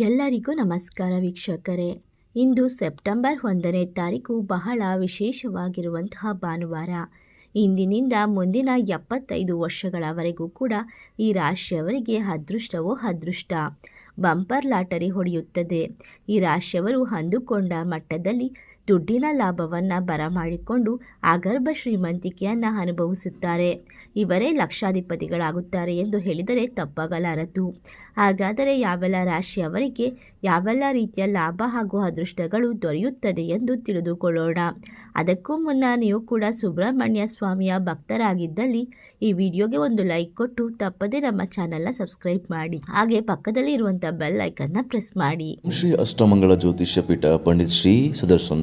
ಎಲ್ಲರಿಗೂ ನಮಸ್ಕಾರ ವೀಕ್ಷಕರೇ. ಇಂದು ಸೆಪ್ಟೆಂಬರ್ ಒಂದನೇ ತಾರೀಕು ಬಹಳ ವಿಶೇಷವಾಗಿರುವಂತಹ ಭಾನುವಾರ. ಇಂದಿನಿಂದ ಮುಂದಿನ ಎಪ್ಪತ್ತೈದು ವರ್ಷಗಳವರೆಗೂ ಕೂಡ ಈ ರಾಶಿಯವರಿಗೆ ಅದೃಷ್ಟವೋ ಅದೃಷ್ಟ. ಬಂಪರ್ ಲಾಟರಿ ಹೊಡೆಯುತ್ತದೆ. ಈ ರಾಶಿಯವರು ಅಂದುಕೊಂಡ ಮಟ್ಟದಲ್ಲಿ ದುಡ್ಡಿನ ಲಾಭವನ್ನು ಬರಮಾಡಿಕೊಂಡು ಅಗರ್ಭ ಶ್ರೀಮಂತಿಕೆಯನ್ನು ಅನುಭವಿಸುತ್ತಾರೆ. ಇವರೇ ಲಕ್ಷಾಧಿಪತಿಗಳಾಗುತ್ತಾರೆ ಎಂದು ಹೇಳಿದರೆ ತಪ್ಪಾಗಲಾರದು. ಹಾಗಾದರೆ ಯಾವೆಲ್ಲ ರಾಶಿಯವರಿಗೆ ಯಾವೆಲ್ಲ ರೀತಿಯ ಲಾಭ ಹಾಗೂ ಅದೃಷ್ಟಗಳು ದೊರೆಯುತ್ತದೆ ಎಂದು ತಿಳಿದುಕೊಳ್ಳೋಣ. ಅದಕ್ಕೂ ಮುನ್ನ ನೀವು ಕೂಡ ಸುಬ್ರಹ್ಮಣ್ಯ ಸ್ವಾಮಿಯ ಭಕ್ತರಾಗಿದ್ದಲ್ಲಿ ಈ ವಿಡಿಯೋಗೆ ಒಂದು ಲೈಕ್ ಕೊಟ್ಟು ತಪ್ಪದೇ ನಮ್ಮ ಚಾನಲ್ನ ಸಬ್ಸ್ಕ್ರೈಬ್ ಮಾಡಿ. ಹಾಗೆ ಪಕ್ಕದಲ್ಲಿ ಇರುವಂಥ ಬೆಲ್ ಐಕನ್ನ ಪ್ರೆಸ್ ಮಾಡಿ. ಶ್ರೀ ಅಷ್ಟಮಂಗಳ ಜ್ಯೋತಿಷ್ಯ ಪೀಠ ಪಂಡಿತ್ ಶ್ರೀ ಸುದರ್ಶನ್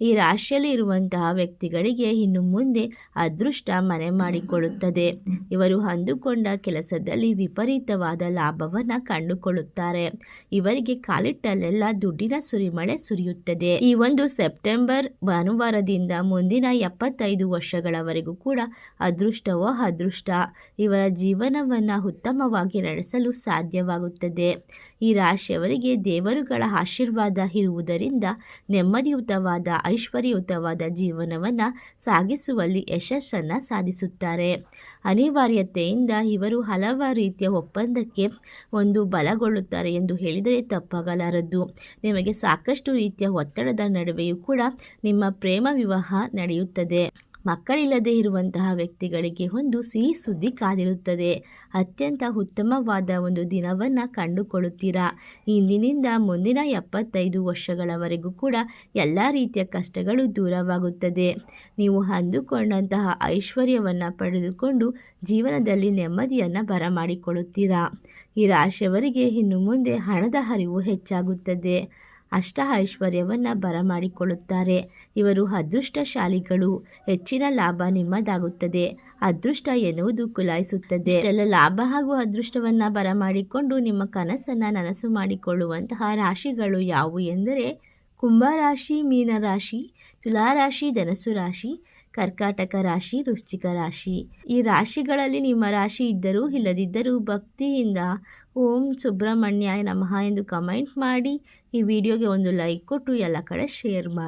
ಈ ರಾಶಿಯಲ್ಲಿ ಇರುವಂತಹ ವ್ಯಕ್ತಿಗಳಿಗೆ ಇನ್ನು ಮುಂದೆ ಅದೃಷ್ಟ ಮನೆ ಮಾಡಿಕೊಳ್ಳುತ್ತದೆ ಇವರು ಅಂದುಕೊಂಡ ಕೆಲಸದಲ್ಲಿ ವಿಪರೀತವಾದ ಲಾಭವನ್ನು ಕಂಡುಕೊಳ್ಳುತ್ತಾರೆ. ಇವರಿಗೆ ಕಾಲಿಟ್ಟಲ್ಲೆಲ್ಲ ದುಡ್ಡಿನ ಸುರಿಮಳೆ ಸುರಿಯುತ್ತದೆ. ಈ ಒಂದು ಸೆಪ್ಟೆಂಬರ್ ಭಾನುವಾರದಿಂದ ಮುಂದಿನ ಎಪ್ಪತ್ತೈದು ವರ್ಷಗಳವರೆಗೂ ಕೂಡ ಅದೃಷ್ಟವೋ ಅದೃಷ್ಟ. ಇವರ ಜೀವನವನ್ನು ಉತ್ತಮವಾಗಿ ನಡೆಸಲು ಸಾಧ್ಯವಾಗುತ್ತದೆ. ಈ ರಾಶಿಯವರಿಗೆ ದೇವರುಗಳ ಆಶೀರ್ವಾದ ಇರುವುದರಿಂದ ನೆಮ್ಮದಿಯುತವಾದ ಐಶ್ವರ್ಯಯುತವಾದ ಜೀವನವನ್ನು ಸಾಗಿಸುವಲ್ಲಿ ಯಶಸ್ಸನ್ನು ಸಾಧಿಸುತ್ತಾರೆ. ಅನಿವಾರ್ಯತೆಯಿಂದ ಇವರು ಹಲವಾರು ರೀತಿಯ ಒಪ್ಪಂದಕ್ಕೆ ಒಂದು ಬಲಗೊಳ್ಳುತ್ತಾರೆ ಎಂದು ಹೇಳಿದರೆ ತಪ್ಪಾಗಲಾರದು ನಿಮಗೆ ಸಾಕಷ್ಟು ರೀತಿಯ ಒತ್ತಡದ ನಡುವೆಯೂ ಕೂಡ ನಿಮ್ಮ ಪ್ರೇಮ ವಿವಾಹ ನಡೆಯುತ್ತದೆ. ಮಕ್ಕಳಿಲ್ಲದೆ ಇರುವಂತಹ ವ್ಯಕ್ತಿಗಳಿಗೆ ಒಂದು ಸಿಹಿ ಸುದ್ದಿ ಕಾದಿರುತ್ತದೆ. ಅತ್ಯಂತ ಉತ್ತಮವಾದ ಒಂದು ದಿನವನ್ನು ಕಂಡುಕೊಳ್ಳುತ್ತೀರಾ? ಇಂದಿನಿಂದ ಮುಂದಿನ ಎಪ್ಪತ್ತೈದು ವರ್ಷಗಳವರೆಗೂ ಕೂಡ ಎಲ್ಲ ರೀತಿಯ ಕಷ್ಟಗಳು ದೂರವಾಗುತ್ತದೆ. ನೀವು ಅಂದುಕೊಂಡಂತಹ ಐಶ್ವರ್ಯವನ್ನು ಪಡೆದುಕೊಂಡು ಜೀವನದಲ್ಲಿ ನೆಮ್ಮದಿಯನ್ನು ಬರಮಾಡಿಕೊಳ್ಳುತ್ತೀರಾ? ಈ ರಾಶಿಯವರಿಗೆ ಇನ್ನು ಮುಂದೆ ಹಣದ ಹರಿವು ಹೆಚ್ಚಾಗುತ್ತದೆ. ಅಷ್ಟ ಐಶ್ವರ್ಯವನ್ನು ಬರಮಾಡಿಕೊಳ್ಳುತ್ತಾರೆ. ಇವರು ಅದೃಷ್ಟಶಾಲಿಗಳು. ಹೆಚ್ಚಿನ ಲಾಭ ನಿಮ್ಮದಾಗುತ್ತದೆ. ಅದೃಷ್ಟ ಎನ್ನುವುದು ಕುಲಾಯಿಸುತ್ತದೆ. ಎಲ್ಲ ಲಾಭ ಹಾಗೂ ಅದೃಷ್ಟವನ್ನು ಬರಮಾಡಿಕೊಂಡು ನಿಮ್ಮ ಕನಸನ್ನು ನನಸು ಮಾಡಿಕೊಳ್ಳುವಂತಹ ರಾಶಿಗಳು ಯಾವುವು ಎಂದರೆ ಕುಂಭರಾಶಿ ಮೀನರಾಶಿ, ತುಲಾರಾಶಿ ಧನಸು ರಾಶಿ ಕರ್ಕಾಟಕ ರಾಶಿ, ವೃಶ್ಚಿಕ ರಾಶಿ. ಈ ರಾಶಿಗಳಲ್ಲಿ ನಿಮ್ಮ ರಾಶಿ ಇದ್ದರೂ ಇಲ್ಲದಿದ್ದರೂ ಭಕ್ತಿಯಿಂದ ಓಂ ಸುಬ್ರಹ್ಮಣ್ಯಾಯ ನಮಃ ಎಂದು ಕಮೆಂಟ್ ಮಾಡಿ, ಈ ವಿಡಿಯೋಗೆ ಒಂದು ಲೈಕ್ ಕೊಟ್ಟು ಎಲ್ಲ ಕಡೆ ಶೇರ್ ಮಾಡಿ.